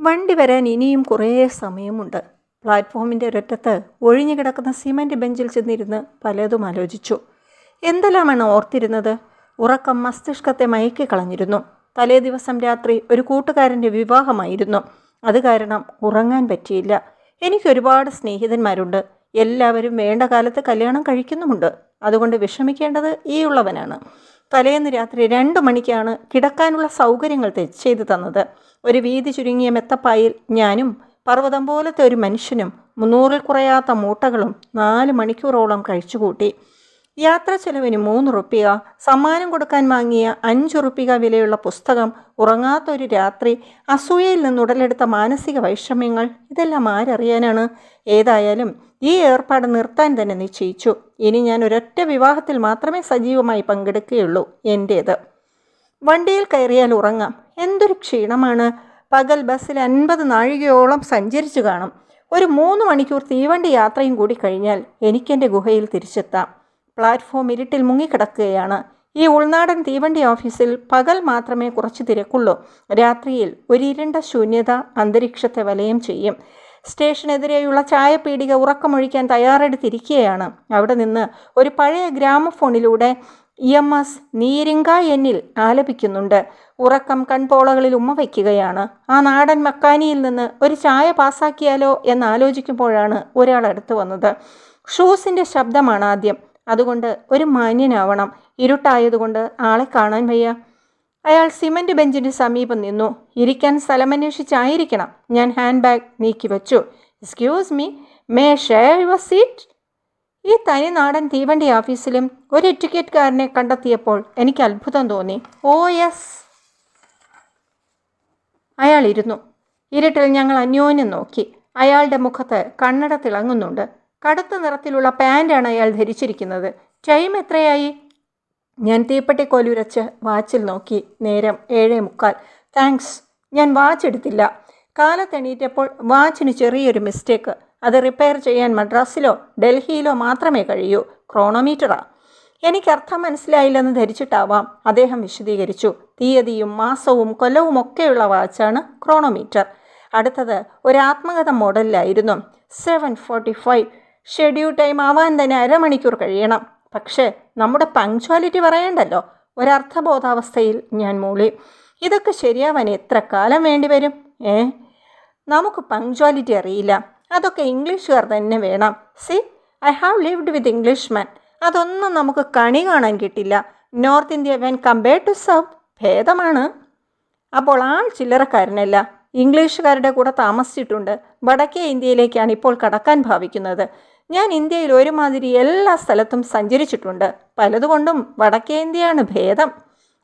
വണ്ടി വരാൻ ഇനിയും കുറേ സമയമുണ്ട്. പ്ലാറ്റ്ഫോമിന്റെ ഒരറ്റത്ത് ഒഴിഞ്ഞു കിടക്കുന്ന സിമന്റ് ബെഞ്ചിൽ ചെന്നിരുന്ന് പലതും ആലോചിച്ചു. എന്തെല്ലാമാണ് ഓർത്തിരുന്നത്? ഉറക്കം മസ്തിഷ്കത്തെ മയക്കി കളഞ്ഞിരുന്നു. തലേ ദിവസം രാത്രി ഒരു കൂട്ടുകാരന്റെ വിവാഹമായിരുന്നു. അത് കാരണം ഉറങ്ങാൻ പറ്റിയില്ല. എനിക്ക് ഒരുപാട് സ്നേഹിതന്മാരുണ്ട്. എല്ലാവരും വേണ്ട കാലത്ത് കല്യാണം കഴിക്കുന്നുമുണ്ട്. അതുകൊണ്ട് വിഷമിക്കേണ്ടത് ഈ ഉള്ളവനാണ്. തലേന്ന് രാത്രി രണ്ട് മണിക്കാണ് കിടക്കാനുള്ള സൗകര്യങ്ങൾ ചെയ്തു തന്നത്. ഒരു വീതി ചുരുങ്ങിയ മെത്തപ്പായിൽ ഞാനും പർവതം പോലത്തെ ഒരു മനുഷ്യനും മുന്നൂറിൽ കുറയാത്ത മൂട്ടകളും നാല് മണിക്കൂറോളം കഴിച്ചുകൂട്ടി. യാത്ര ചെലവിന് മൂന്ന് റുപ്യ സമ്മാനം കൊടുക്കാൻ വാങ്ങിയ അഞ്ച് റുപ്യ വിലയുള്ള പുസ്തകം ഉറങ്ങാത്ത ഒരു രാത്രി അസൂയയിൽ നിന്നുടലെടുത്ത മാനസിക വൈഷമ്യങ്ങൾ ഇതെല്ലാം ആരറിയാനാണ്? ഏതായാലും ഈ ഏർപ്പാട് നിർത്താൻ തന്നെ നിശ്ചയിച്ചു. ഇനി ഞാൻ ഒരൊറ്റ വിവാഹത്തിൽ മാത്രമേ സജീവമായി പങ്കെടുക്കുകയുള്ളൂ. എന്റേത് വണ്ടിയിൽ കയറിയാൽ ഉറങ്ങാം. എന്തൊരു ക്ഷീണമാണ്. പകൽ ബസ്സിൽ അൻപത് നാഴികയോളം സഞ്ചരിച്ചു കാണും. ഒരു മൂന്ന് മണിക്കൂർ തീവണ്ടി യാത്രയും കൂടി കഴിഞ്ഞാൽ എനിക്കെന്റെ ഗുഹയിൽ തിരിച്ചെത്താം. പ്ലാറ്റ്ഫോം ഇരുട്ടിൽ മുങ്ങിക്കിടക്കുകയാണ്. ഈ ഉൾനാടൻ തീവണ്ടി ഓഫീസിൽ പകൽ മാത്രമേ കുറച്ച് തിരക്കുള്ളൂ. രാത്രിയിൽ ഒരു ഇരുണ്ട ശൂന്യത അന്തരീക്ഷത്തെ വലയം ചെയ്യും. സ്റ്റേഷനെതിരെയുള്ള ചായപീടിക ഉറക്കമൊഴിക്കാൻ തയ്യാറെടുത്തിരിക്കുകയാണ്. അവിടെ നിന്ന് ഒരു പഴയ ഗ്രാമഫോണിലൂടെ ഇ എം എസ് നീരിങ്ക എന്നിൽ ആലപിക്കുന്നുണ്ട്. ഉറക്കം കൺപോളകളിൽ ഉമ്മ വയ്ക്കുകയാണ്. ആ നാടൻ മക്കാനിയിൽ നിന്ന് ഒരു ചായ പാസാക്കിയാലോ എന്ന് ആലോചിക്കുമ്പോഴാണ് ഒരാൾ അടുത്ത് വന്നത്. ഷൂസിന്റെ ശബ്ദമാണ് ആദ്യം. അതുകൊണ്ട് ഒരു മാന്യനാവണം. ഇരുട്ടായതുകൊണ്ട് ആളെ കാണാൻ വയ്യ. അയാൾ സിമന്റ് ബെഞ്ചിന് സമീപം നിന്നു. ഇരിക്കാൻ സ്ഥലമന്വേഷിച്ചായിരിക്കണം. ഞാൻ ഹാൻഡ് ബാഗ് നീക്കി വെച്ചു excuse me may share your seat? ഈ തനി നാടൻ തീവണ്ടി ഓഫീസിലും ഒരു എറ്റിക്കറ്റ്കാരനെ കണ്ടെത്തിയപ്പോൾ എനിക്ക് അത്ഭുതം തോന്നി. Oh yes. അയാൾ ഇരുന്നു. ഇരുട്ടിൽ ഞങ്ങൾ അന്യോന്യം നോക്കി. അയാളുടെ മുഖത്ത് കണ്ണട തിളങ്ങുന്നുണ്ട്. കടുത്ത നിറത്തിലുള്ള പാന്റാണ് അയാൾ ധരിച്ചിരിക്കുന്നത്. ടൈം എത്രയായി? ഞാൻ തീപ്പെട്ടിക്കോലുരച്ച് വാച്ചിൽ നോക്കി. നേരം ഏഴേ മുക്കാൽ. താങ്ക്സ്. ഞാൻ വാച്ച് എടുത്തില്ല. കാലത്തെണീറ്റപ്പോൾ വാച്ചിന് ചെറിയൊരു മിസ്റ്റേക്ക്. അത് റിപ്പയർ ചെയ്യാൻ മദ്രാസിലോ ഡൽഹിയിലോ മാത്രമേ കഴിയൂ. ക്രോണോമീറ്ററാ. എനിക്കർത്ഥം മനസ്സിലായില്ലെന്ന് ധരിച്ചിട്ടാവാം. അദ്ദേഹം വിശദീകരിച്ചു. തീയതിയും മാസവും കൊല്ലവും ഒക്കെയുള്ള വാച്ചാണ് ക്രോണോമീറ്റർ. അടുത്തത് ഒരു ആത്മകഥ മോഡലിലായിരുന്നു. Seven forty five. Schedule time ആവാൻ തന്നെ അരമണിക്കൂർ കഴിയണം. പക്ഷേ നമ്മുടെ പങ്ക്ച്വാലിറ്റി പറയണ്ടല്ലോ. ഒരർത്ഥബോധാവസ്ഥയിൽ ഞാൻ മൂളി. ഇതൊക്കെ ശരിയാവാൻ എത്ര കാലം വേണ്ടി വരും? ഏ? നമുക്ക് പങ്ക്ച്വാലിറ്റി അറിയില്ല. അതൊക്കെ ഇംഗ്ലീഷുകാർ തന്നെ വേണം. See I have lived with English man അതൊന്നും നമുക്ക് കണി കാണാൻ കിട്ടില്ല. North India when compared to south ഭേദമാണ്. അപ്പോൾ ആൾ ചില്ലറക്കാരനല്ല. ഇംഗ്ലീഷുകാരുടെ കൂടെ താമസിച്ചിട്ടുണ്ട്. വടക്കേ ഇന്ത്യയിലേക്കാണ് ഇപ്പോൾ കടക്കാൻ ഭാവിക്കുന്നത്. ഞാൻ ഇന്ത്യയിൽ ഒരുമാതിരി എല്ലാ സ്ഥലത്തും സഞ്ചരിച്ചിട്ടുണ്ട്. പലതുകൊണ്ടും വടക്കേ ഇന്ത്യയാണ് ഭേദം.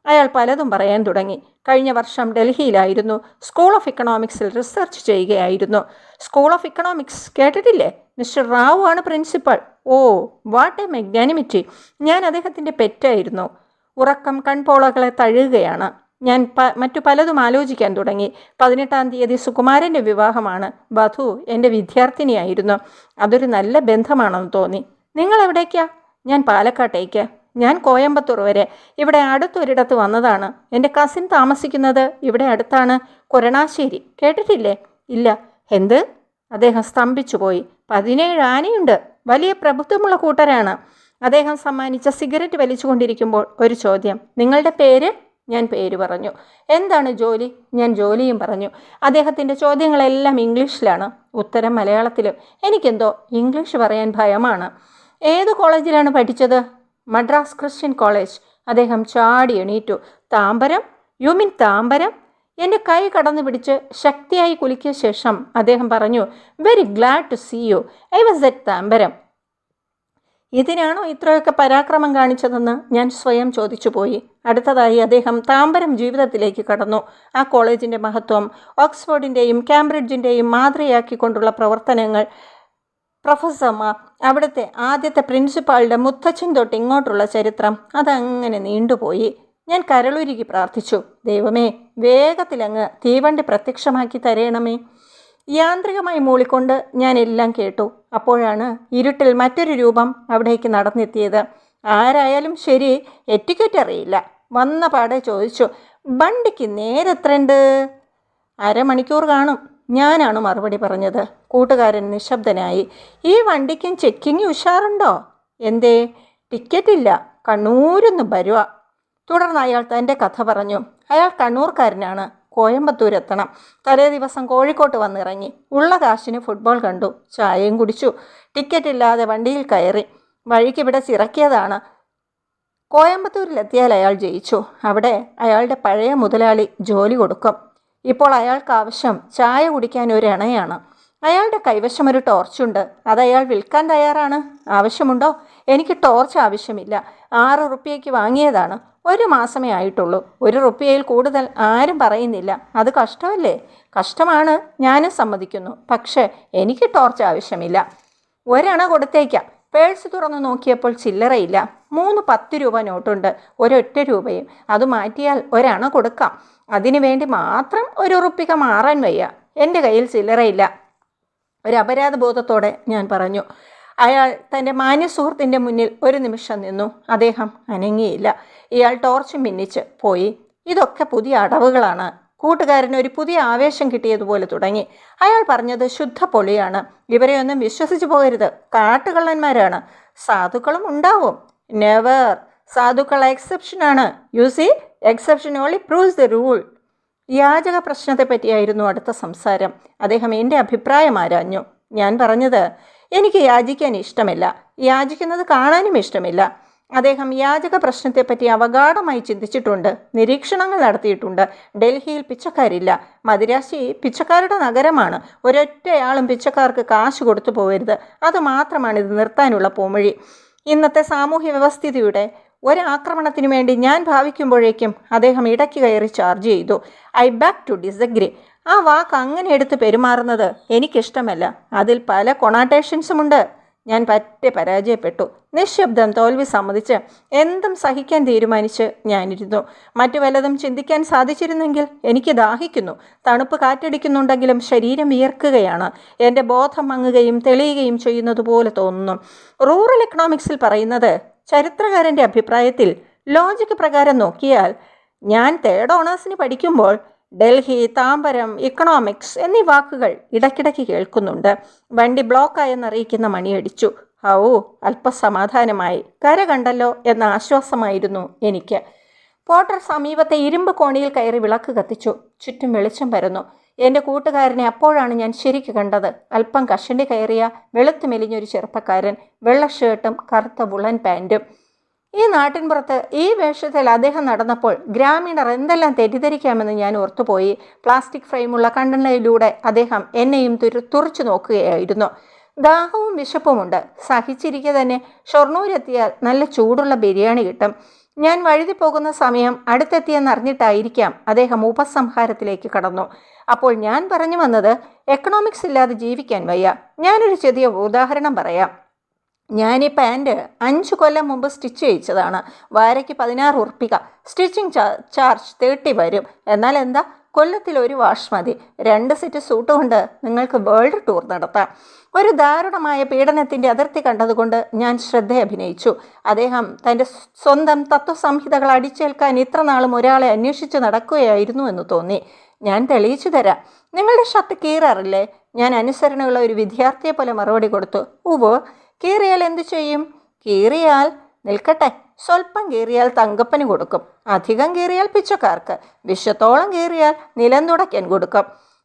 അയാൾ പലതും പറയാൻ തുടങ്ങി. കഴിഞ്ഞ വർഷം ഡൽഹിയിലായിരുന്നു. സ്കൂൾ ഓഫ് ഇക്കണോമിക്സിൽ റിസർച്ച് ചെയ്യുകയായിരുന്നു. സ്കൂൾ ഓഫ് ഇക്കണോമിക്സ് കേട്ടിട്ടില്ലേ? മിസ്റ്റർ റാവു ആണ് principal oh what a magnanimity ഞാൻ അദ്ദേഹത്തിന്റെ പെറ്റായിരുന്നു. ഉറക്കം കൺപോളകളെ തഴുകുകയാണ്. ഞാൻ പ മറ്റു പലതും ആലോചിക്കാൻ തുടങ്ങി. പതിനെട്ടാം തീയതി സുകുമാരന്റെ വിവാഹമാണ് വധു എന്റെ വിദ്യാർത്ഥിനിയായിരുന്നു. അതൊരു നല്ല ബന്ധമാണെന്ന് തോന്നി. നിങ്ങൾ എവിടേക്കാ? ഞാൻ പാലക്കാട്ടേക്ക്. ഞാൻ കോയമ്പത്തൂർ വരെ. ഇവിടെ അടുത്തൊരിടത്ത് വന്നതാണ്. എന്റെ കസിൻ താമസിക്കുന്നത് ഇവിടെ അടുത്താണ്. കൊരണാശ്ശേരി. കേട്ടിട്ടില്ലേ? ഇല്ല. എന്ത്? അദ്ദേഹം സ്തംഭിച്ചു പോയി. പതിനേഴ് ആനയുണ്ട്. വലിയ പ്രഭുത്വമുള്ള കൂട്ടരാണ്. അദ്ദേഹം സമ്മാനിച്ച സിഗരറ്റ് വലിച്ചുകൊണ്ടിരിക്കുമ്പോൾ ഒരു ചോദ്യം. നിങ്ങളുടെ പേര്? ഞാൻ പേര് പറഞ്ഞു. എന്താണ് ജോലി? ഞാൻ ജോലിയും പറഞ്ഞു. അദ്ദേഹത്തിന്റെ ചോദ്യങ്ങളെല്ലാം ഇംഗ്ലീഷിലാണ്. ഉത്തരം മലയാളത്തിലും. എനിക്കെന്തോ ഇംഗ്ലീഷ് പറയാൻ ഭയമാണ്. ഏത് കോളേജിലാണ് പഠിച്ചത്? Madras Christian College. അദ്ദേഹം ചാടി എണീറ്റു. താമ്പരം? You mean Tambaram? എന്റെ കൈ കടന്നു പിടിച്ച് ശക്തിയായി കുലുക്കിയ ശേഷം അദ്ദേഹം പറഞ്ഞു very glad to see you I was that Tambaram. ഇതിനാണോ ഇത്രയൊക്കെ പരാക്രമം കാണിച്ചതെന്ന് ഞാൻ സ്വയം ചോദിച്ചു പോയി അടുത്തതായി അദ്ദേഹം താമ്പരം ജീവിതത്തിലേക്ക് കടന്നു. ആ കോളേജിന്റെ മഹത്വം ഓക്സ്ഫോർഡിന്റെയും കാംബ്രിഡ്ജിന്റെയും മാതൃയാക്കിക്കൊണ്ടുള്ള പ്രവർത്തനങ്ങൾ. പ്രൊഫസർമാർ അവിടുത്തെ ആദ്യത്തെ പ്രിൻസിപ്പാളുടെ മുത്തച്ഛൻ തൊട്ട് ഇങ്ങോട്ടുള്ള ചരിത്രം അതങ്ങനെ നീണ്ടുപോയി. ഞാൻ കരളുരുകി പ്രാർത്ഥിച്ചു ദൈവമേ വേഗത്തിലങ്ങ് തീവണ്ടി പ്രത്യക്ഷമാക്കി തരയണമേ യാന്ത്രികമായി മൂളിക്കൊണ്ട് ഞാൻ എല്ലാം കേട്ടു. അപ്പോഴാണ് ഇരുട്ടിൽ മറ്റൊരു രൂപം അവിടേക്ക് നടന്നെത്തിയത്. ആരായാലും ശരി എറ്റിക്കറ്റ് അറിയില്ല. വന്ന പാടെ ചോദിച്ചു വണ്ടിക്ക് നേരെത്രണ്ട് അരമണിക്കൂർ കാണും ഞാനാണ് മറുപടി പറഞ്ഞത്. കൂട്ടുകാരൻ നിശബ്ദനായി ഈ വണ്ടിക്കും ചെക്കിങ് ഉഷാറുണ്ടോ? എന്തേ? ടിക്കറ്റില്ല കണ്ണൂരിന്ന് വരുക തുടർന്ന് അയാൾ തന്റെ കഥ പറഞ്ഞു. അയാൾ കണ്ണൂർക്കാരനാണ്. കോയമ്പത്തൂർ എത്തണം തലേ ദിവസം കോഴിക്കോട്ട് വന്നിറങ്ങി. ഉള്ള കാശിന് ഫുട്ബോൾ കണ്ടു. ചായയും കുടിച്ചു. ടിക്കറ്റ് ഇല്ലാതെ വണ്ടിയിൽ കയറി. വഴിക്ക് ഇവിടെ ചിറക്കിയതാണ് കോയമ്പത്തൂരിലെത്തിയാൽ അയാൾ ജയിച്ചു. അവിടെ അയാളുടെ പഴയ മുതലാളി ജോലി കൊടുക്കും. ഇപ്പോൾ അയാൾക്ക് ആവശ്യം ചായ കുടിക്കാൻ ഒരു ഇണയാണ്. അയാളുടെ കൈവശം ഒരു ടോർച്ചുണ്ട് അത് അയാൾ വിൽക്കാൻ തയ്യാറാണ്. ആവശ്യമുണ്ടോ? എനിക്ക് ടോർച്ച് ആവശ്യമില്ല. ആറ് റുപ്യയ്ക്ക് വാങ്ങിയതാണ്. ഒരു മാസമേ ആയിട്ടുള്ളൂ. ഒരു റുപ്യയിൽ കൂടുതൽ ആരും പറയുന്നില്ല. അത് കഷ്ടമല്ലേ? കഷ്ടമാണ്. ഞാനും സമ്മതിക്കുന്നു. പക്ഷേ എനിക്ക് ടോർച്ച് ആവശ്യമില്ല. ഒരണ കൊടുത്തേക്കാം. പേഴ്സ് തുറന്നു നോക്കിയപ്പോൾ ചില്ലറയില്ല. മൂന്ന് പത്ത് രൂപ നോട്ടുണ്ട്. ഒരൊറ്റ രൂപയും. അത് മാറ്റിയാൽ ഒരണ കൊടുക്കാം. അതിനു വേണ്ടി മാത്രം ഒരു ഉറുപ്പിക മാറാൻ വയ്യ. എന്റെ കയ്യിൽ ചില്ലറയില്ല. ഒരു അപരാധബോധത്തോടെ ഞാൻ പറഞ്ഞു. അയാൾ തന്റെ മാന്യ സുഹൃത്തിന്റെ മുന്നിൽ ഒരു നിമിഷം നിന്നു. അദ്ദേഹം അനങ്ങിയില്ല. ഇയാൾ ടോർച്ച് മിന്നിച്ച് പോയി. ഇതൊക്കെ പുതിയ അടവുകളാണ്. കൂട്ടുകാരന് ഒരു പുതിയ ആവേശം കിട്ടിയതുപോലെ തുടങ്ങി. അയാൾ പറഞ്ഞത് ശുദ്ധ പൊളിയാണ്. ഇവരെയൊന്നും വിശ്വസിച്ചു പോകരുത്. കാട്ടുകള്ളന്മാരാണ്. സാധുക്കളും ഉണ്ടാവും. നെവർ സാധുക്കൾ എക്സെപ്ഷനാണ് you see exception only proves the rule യാചക പ്രശ്നത്തെ പറ്റിയായിരുന്നു അടുത്ത സംസാരം. അദ്ദേഹം എന്റെ അഭിപ്രായം ആരാഞ്ഞു. ഞാൻ പറഞ്ഞത് എനിക്ക് യാചിക്കാൻ ഇഷ്ടമില്ല. യാചിക്കുന്നത് കാണാനും ഇഷ്ടമില്ല. അദ്ദേഹം യാചക പ്രശ്നത്തെപ്പറ്റി അവഗാഢമായി ചിന്തിച്ചിട്ടുണ്ട്. നിരീക്ഷണങ്ങൾ നടത്തിയിട്ടുണ്ട്. ഡൽഹിയിൽ പിച്ചക്കാരില്ല. മദിരാശി പിച്ചക്കാരുടെ നഗരമാണ്. ഒരൊറ്റയാളും പിച്ചക്കാർക്ക് കാശ് കൊടുത്തു പോകരുത്. അത് മാത്രമാണ് ഇത് നിർത്താനുള്ള പോംവഴി. ഇന്നത്തെ സാമൂഹ്യ വ്യവസ്ഥിതിയുടെ ഒരാക്രമണത്തിനു വേണ്ടി ഞാൻ ഭാവിക്കുമ്പോഴേക്കും അദ്ദേഹം ഇടയ്ക്ക് കയറി ചാർജ് ചെയ്തു. I beg to disagree. ആ വാക്ക് അങ്ങനെ എടുത്ത് പെരുമാറുന്നത് എനിക്കിഷ്ടമല്ല. അതിൽ പല കൊണാട്ടേഷൻസുമുണ്ട് ഞാൻ പറ്റെ പരാജയപ്പെട്ടു. നിശബ്ദം തോൽവി സമ്മതിച്ച് എന്തും സഹിക്കാൻ തീരുമാനിച്ച് ഞാനിരുന്നു. മറ്റു വല്ലതും ചിന്തിക്കാൻ സാധിച്ചിരുന്നെങ്കിൽ എനിക്ക് ദാഹിക്കുന്നു. തണുപ്പ് കാറ്റടിക്കുന്നുണ്ടെങ്കിലും ശരീരം വിയർക്കുകയാണ്. എന്റെ ബോധം മങ്ങുകയും തെളിയുകയും ചെയ്യുന്നത് പോലെ തോന്നുന്നു റൂറൽ എക്കണോമിക്സിൽ പറയുന്നത് ചരിത്രകാരന്റെ അഭിപ്രായത്തിൽ ലോജിക്ക് പ്രകാരം നോക്കിയാൽ ഞാൻ തേർഡ് ഓണേഴ്സിന് പഠിക്കുമ്പോൾ ഡൽഹി താമ്പരം ഇക്കണോമിക്സ് എന്നീ വാക്കുകൾ ഇടയ്ക്കിടയ്ക്ക് കേൾക്കുന്നുണ്ട്. വണ്ടി ബ്ലോക്കായെന്നറിയിക്കുന്ന മണിയടിച്ചു. ഔ അല്പസമാധാനമായി. കര കണ്ടല്ലോ എന്ന ആശ്വാസമായിരുന്നു എനിക്ക്. പോട്ടർ സമീപത്തെ ഇരുമ്പ് കോണിയിൽ കയറി വിളക്ക് കത്തിച്ചു. ചുറ്റും വെളിച്ചം പരന്നു. എന്റെ കൂട്ടുകാരനെ അപ്പോഴാണ് ഞാൻ ശരിക്ക് കണ്ടത്. അല്പം കഷണ്ടി കയറിയ വെളുത്തു മെലിഞ്ഞൊരു ചെറുപ്പക്കാരൻ. വെള്ള ഷർട്ടും കറുത്ത വുളൻ പാന്റും ഈ നാട്ടിൻപുറത്ത് ഈ വേഷത്തിൽ അദ്ദേഹം നടന്നപ്പോൾ ഗ്രാമീണർ എന്തെല്ലാം തെറ്റിദ്ധരിക്കാമെന്ന് ഞാൻ ഓർത്തുപോയി. പ്ലാസ്റ്റിക് ഫ്രെയിമുള്ള കണ്ണടയിലൂടെ അദ്ദേഹം എന്നെയും തുരു തുറച്ചു നോക്കുകയായിരുന്നു. ദാഹവും വിശപ്പുമുണ്ട്. സഹിച്ചിരിക്കെ തന്നെ ഷൊർണൂരെത്തിയാൽ നല്ല ചൂടുള്ള ബിരിയാണി കിട്ടും. ഞാൻ വഴുതി പോകുന്ന സമയം അടുത്തെത്തിയെന്നറിഞ്ഞിട്ടായിരിക്കാം അദ്ദേഹം ഉപസംഹാരത്തിലേക്ക് കടന്നു. അപ്പോൾ ഞാൻ പറഞ്ഞു വന്നത് എക്കണോമിക്സ് ഇല്ലാതെ ജീവിക്കാൻ വയ്യ. ഞാനൊരു ചെറിയ ഉദാഹരണം പറയാം. ഞാൻ ഈ പാന്റ് അഞ്ച് കൊല്ലം മുമ്പ് സ്റ്റിച്ച് ചെയ്യിച്ചതാണ്. വാരയ്ക്ക് പതിനാറ് ഉറുപ്പിക. സ്റ്റിച്ചിങ് ചാർജ് തേർട്ടി വരും. എന്നാൽ എന്താ? കൊല്ലത്തിൽ ഒരു വാഷ് മതി. രണ്ട് സെറ്റ് സൂട്ട് കൊണ്ട് നിങ്ങൾക്ക് വേൾഡ് ടൂർ നടത്താം. ഒരു ദാരുണമായ പീഡനത്തിന്റെ അതിർത്തി കണ്ടതുകൊണ്ട് ഞാൻ ശ്രദ്ധ അഭിനയിച്ചു. അദ്ദേഹം തന്റെ സ്വന്തം തത്വസംഹിതകൾ അടിച്ചേൽക്കാൻ ഇത്ര നാളും ഒരാളെ അന്വേഷിച്ച് നടക്കുകയായിരുന്നു എന്ന് തോന്നി. ഞാൻ തെളിയിച്ചു തരാം. നിങ്ങളുടെ ഷർട്ട് കീറാറില്ലേ? ഞാൻ അനുസരണയുള്ള ഒരു വിദ്യാർത്ഥിയെ പോലെ മറുപടി കൊടുത്തു. ഉവ്വ്. കീറിയാൽ എന്തു ചെയ്യും? കീറിയാൽ നിൽക്കട്ടെ. സ്വല്പം കീറിയാൽ തങ്കപ്പന് കൊടുക്കും. അധികം കീറിയാൽ പിച്ചക്കാർക്ക്. വിശ്വത്തോളം കീറിയാൽ നിലം തുടയ്ക്കാൻ കൊടുക്കും.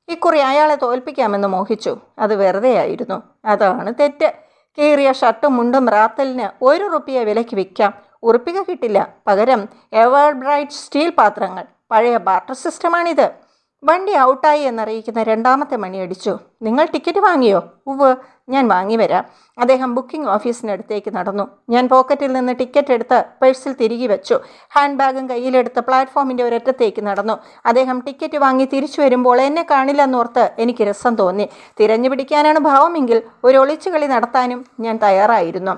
ഇക്കുറി അയാളെ തോൽപ്പിക്കാമെന്ന് മോഹിച്ചു. അത് വെറുതെയായിരുന്നു അതാണ് തെറ്റ്. കീറിയ ഷർട്ടും മുണ്ടും റാത്തലിന് ഒരു റുപ്പിയ വിലയ്ക്ക് വിൽക്കാം. ഉറുപ്പിക കിട്ടില്ല. പകരം എവർ ബ്രൈറ്റ് സ്റ്റീൽ പാത്രങ്ങൾ. പഴയ ബാർട്ടർ സിസ്റ്റമാണിത്. വണ്ടി ഔട്ടായി എന്നറിയിക്കുന്ന രണ്ടാമത്തെ മണി അടിച്ചു. നിങ്ങൾ ടിക്കറ്റ് വാങ്ങിയോ? ഉവ് ഞാൻ വാങ്ങി വരാം. അദ്ദേഹം ബുക്കിംഗ് ഓഫീസിനടുത്തേക്ക് നടന്നു. ഞാൻ പോക്കറ്റിൽ നിന്ന് ടിക്കറ്റ് എടുത്ത് പേഴ്സിൽ തിരികെ വെച്ചു. ഹാൻഡ് ബാഗും കയ്യിലെടുത്ത് പ്ലാറ്റ്ഫോമിന്റെ ഒരറ്റത്തേക്ക് നടന്നു. അദ്ദേഹം ടിക്കറ്റ് വാങ്ങി തിരിച്ചു വരുമ്പോൾ എന്നെ കാണില്ലെന്നോർത്ത് എനിക്ക് രസം തോന്നി. തിരഞ്ഞു പിടിക്കാനാണ് ഭാവമെങ്കിൽ ഒരു ഒളിച്ചുകളി നടത്താനും ഞാൻ തയ്യാറായിരുന്നു.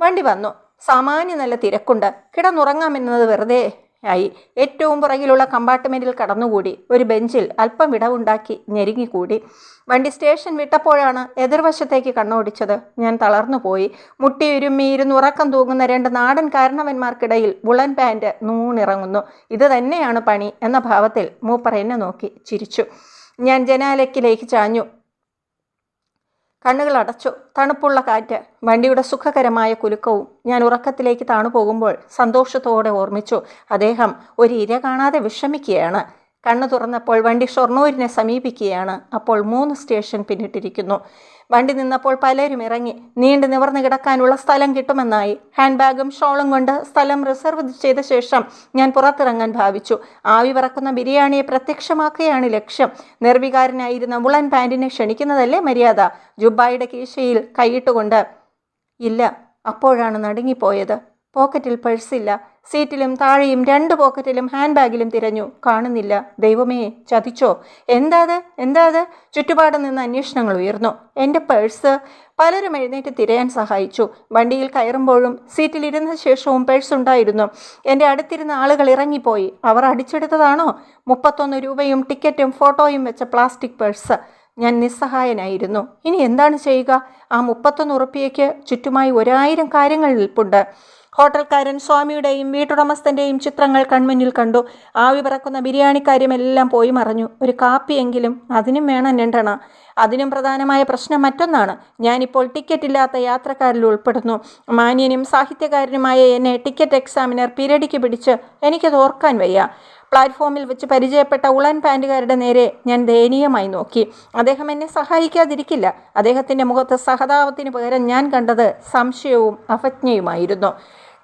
വണ്ടി വന്നു. സാമാന്യ നല്ല തിരക്കുണ്ട്. കിടന്നുറങ്ങാമെന്നത് വെറുതെ ആയി. ഏറ്റവും പുറകിലുള്ള കമ്പാർട്ട്മെന്റിൽ കടന്നുകൂടി. ഒരു ബെഞ്ചിൽ അല്പം വിടവുണ്ടാക്കി ഞെരുങ്ങിക്കൂടി. വണ്ടി സ്റ്റേഷൻ വിട്ടപ്പോഴാണ് എതിർവശത്തേക്ക് കണ്ണോടിച്ചത്. ഞാൻ തളർന്നുപോയി. ഇരുന്ന് ഉറക്കം തൂങ്ങുന്ന രണ്ട് നാടൻ കാരണവന്മാർക്കിടയിൽ വുളൻ പാന്റ് നൂണിറങ്ങുന്നു. ഇത് തന്നെയാണ് പണി എന്ന ഭാവത്തിൽ മൂപ്പർ എന്നെ നോക്കി ചിരിച്ചു. ഞാൻ ജനാലയ്ക്കിലേക്ക് ചാഞ്ഞു. കണ്ണുകൾ അടച്ചു തണുപ്പുള്ള കാറ്റ് വണ്ടിയുടെ സുഖകരമായ കുലുക്കവും ഞാൻ ഉറക്കത്തിലേക്ക് താണു പോകുമ്പോൾ സന്തോഷത്തോടെ ഓർമ്മിച്ചു. അദ്ദേഹം ഒരു ഇര കാണാതെ വിഷമിക്കുകയാണ്. കണ്ണു തുറന്നപ്പോൾ വണ്ടി ഷൊർണൂരിനെ സമീപിക്കുകയാണ്. അപ്പോൾ മൂന്ന് സ്റ്റേഷൻ പിന്നിട്ടിരിക്കുന്നു. വണ്ടി നിന്നപ്പോൾ പലരും ഇറങ്ങി. നീണ്ടു നിവർന്നു കിടക്കാനുള്ള സ്ഥലം കിട്ടുമെന്നായി. ഹാൻഡ് ബാഗും ഷോളും കൊണ്ട് സ്ഥലം റിസർവ് ചെയ്ത ശേഷം ഞാൻ പുറത്തിറങ്ങാൻ ഭാവിച്ചു. ആവി പറക്കുന്ന ബിരിയാണിയെ പ്രത്യക്ഷമാക്കുകയാണ് ലക്ഷ്യം. നിർവികാരനായിരുന്ന മുളൻ പാന്റിനെ ക്ഷണിക്കുന്നതല്ലേ മര്യാദ? ജുബായുടെ കീശയിൽ കൈയിട്ടുകൊണ്ട് ഇല്ല അപ്പോഴാണ് നടുങ്ങിപ്പോയത്. പോക്കറ്റിൽ പഴ്സില്ല സീറ്റിലും താഴെയും രണ്ട് പോക്കറ്റിലും ഹാൻഡ് ബാഗിലും തിരഞ്ഞു. കാണുന്നില്ല. ദൈവമേ ചതിച്ചോ? എന്താത്? എന്താത്? ചുറ്റുപാട് നിന്ന് അന്വേഷണങ്ങൾ ഉയർന്നു. എന്റെ പേഴ്സ് പലരും എഴുന്നേറ്റ് തിരയാൻ സഹായിച്ചു. വണ്ടിയിൽ കയറുമ്പോഴും സീറ്റിലിരുന്ന ശേഷവും പേഴ്സ് ഉണ്ടായിരുന്നു. എന്റെ അടുത്തിരുന്ന ആളുകൾ ഇറങ്ങിപ്പോയി. അവർ അടിച്ചെടുത്തതാണോ? മുപ്പത്തൊന്ന് രൂപയും ടിക്കറ്റും ഫോട്ടോയും വെച്ച പ്ലാസ്റ്റിക് പേഴ്സ് ഞാൻ നിസ്സഹായനായിരുന്നു. ഇനി എന്താണ് ചെയ്യുക? ആ മുപ്പത്തൊന്ന് ഉറുപ്പിയയ്ക്ക് ചുറ്റുമായി ഒരായിരം കാര്യങ്ങൾ നിൽപ്പുണ്ട്. ഹോട്ടൽക്കാരൻ സ്വാമിയുടെയും വീട്ടുടമസ്ഥന്റെയും ചിത്രങ്ങൾ കൺമുന്നിൽ കണ്ടു. ആവി പറക്കുന്ന ബിരിയാണിക്കാര്യമെല്ലാം പോയി മറഞ്ഞു. ഒരു കാപ്പിയെങ്കിലും അതിനും വേണം രണ്ടെണ്ണ. അതിനും പ്രധാനമായ പ്രശ്നം മറ്റൊന്നാണ്. ഞാനിപ്പോൾ ടിക്കറ്റ് ഇല്ലാത്ത യാത്രക്കാരിൽ ഉൾപ്പെടുന്നു. മാന്യനും സാഹിത്യകാരനുമായ എന്നെ ടിക്കറ്റ് എക്സാമിനർ പിരടിക്ക് പിടിച്ച് എനിക്കത് ഓർക്കാൻ വയ്യ. പ്ലാറ്റ്ഫോമിൽ വെച്ച് പരിചയപ്പെട്ട ഉളൻ പാന്റുകാരുടെ നേരെ ഞാൻ ദയനീയമായി നോക്കി. അദ്ദേഹം എന്നെ സഹായിക്കാതിരിക്കില്ല. അദ്ദേഹത്തിന്റെ മുഖത്ത് സഹതാപത്തിന് പകരം ഞാൻ കണ്ടത് സംശയവും അവജ്ഞയുമായിരുന്നു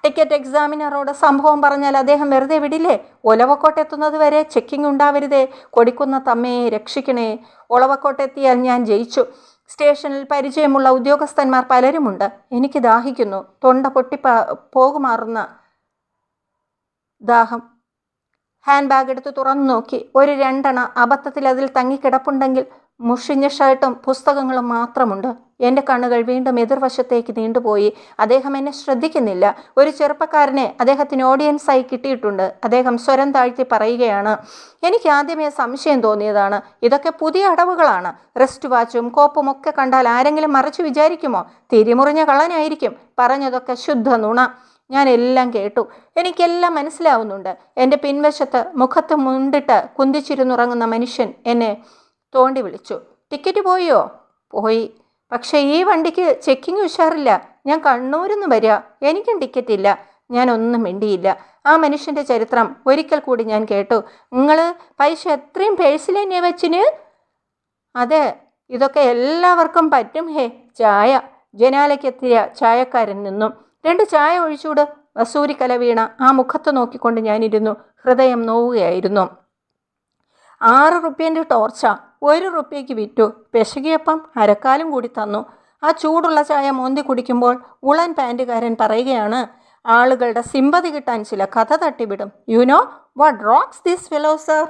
ടിക്കറ്റ് എക്സാമിനറോട് സംഭവം പറഞ്ഞാൽ അദ്ദേഹം വെറുതെ വിടില്ലേ? ഒലവക്കോട്ടെത്തുന്നത് വരെ ചെക്കിംഗ് ഉണ്ടാവരുതേ. കൊടിക്കുന്ന തമ്മയെ രക്ഷിക്കണേ. ഒളവക്കോട്ടെത്തിയാൽ ഞാൻ ജയിച്ചു. സ്റ്റേഷനിൽ പരിചയമുള്ള ഉദ്യോഗസ്ഥന്മാർ പലരുമുണ്ട്. എനിക്ക് ദാഹിക്കുന്നു. തൊണ്ട പൊട്ടി പോകുമാറുന്ന ദാഹം. ഹാൻഡ് ബാഗ് എടുത്ത് തുറന്നു നോക്കി. ഒരു രണ്ടെണ്ണ അബദ്ധത്തിൽ അതിൽ തങ്ങിക്കിടപ്പുണ്ടെങ്കിൽ മുഷിഞ്ഞ ഷർട്ടും പുസ്തകങ്ങളും മാത്രമുണ്ട്. എന്റെ കണ്ണുകൾ വീണ്ടും എതിർവശത്തേക്ക് നീണ്ടുപോയി. അദ്ദേഹം എന്നെ ശ്രദ്ധിക്കുന്നില്ല. ഒരു ചെറുപ്പക്കാരനെ അദ്ദേഹത്തിന് ഓഡിയൻസായി കിട്ടിയിട്ടുണ്ട്. അദ്ദേഹം സ്വരം താഴ്ത്തി പറയുകയാണ് എനിക്ക് ആദ്യമേ സംശയം തോന്നിയതാണ്. ഇതൊക്കെ പുതിയ അടവുകളാണ്. റെസ്റ്റ് വാച്ചും കോപ്പും ഒക്കെ കണ്ടാൽ ആരെങ്കിലും മറിച്ച് വിചാരിക്കുമോ? തിരിമുറിഞ്ഞ കള്ളനായിരിക്കും. പറഞ്ഞതൊക്കെ ശുദ്ധ നുണ. ഞാൻ എല്ലാം കേട്ടു. എനിക്കെല്ലാം മനസ്സിലാവുന്നുണ്ട്. എന്റെ പിൻവശത്ത് മുഖത്ത് മുണ്ടിട്ട് കുന്തിച്ചിരുന്നുറങ്ങുന്ന മനുഷ്യൻ എന്നെ തോണ്ടി വിളിച്ചു. ടിക്കറ്റ് പോയോ? പോയി. പക്ഷേ ഈ വണ്ടിക്ക് ചെക്കിങ് ഉഷാറില്ല. ഞാൻ കണ്ണൂരിൽ വരിക എനിക്കും ടിക്കറ്റ് ഇല്ല. ഞാൻ ഒന്നും മിണ്ടിയില്ല. ആ മനുഷ്യന്റെ ചരിത്രം ഒരിക്കൽ കൂടി ഞാൻ കേട്ടു. നിങ്ങൾ പൈസ എത്രയും പേഴ്സിലെന്നെ വച്ചിന്? അതെ ഇതൊക്കെ എല്ലാവർക്കും പറ്റും. ഹേ ചായ. ജനാലയ്ക്കെത്തിയ ചായക്കാരൻ നിന്നും. രണ്ട് ചായ ഒഴിച്ചൂട് വസൂരിക്കല വീണ ആ മുഖത്ത് നോക്കിക്കൊണ്ട് ഞാനിരുന്നു. ഹൃദയം നോവുകയായിരുന്നു. ആറ് റുപ്യന്റെ ടോർച്ച ഒരു റുപ്യയ്ക്ക് വിറ്റു. പെശകിയപ്പം അരക്കാലും കൂടി തന്നു. ആ ചൂടുള്ള ചായ മോന്തി കുടിക്കുമ്പോൾ ഉളൻ പാന്റുകാരൻ പറയുകയാണ് ആളുകളുടെ സിമ്പതി കിട്ടാൻ ചില കഥ തട്ടിവിടും. You know what rocks this fellow sir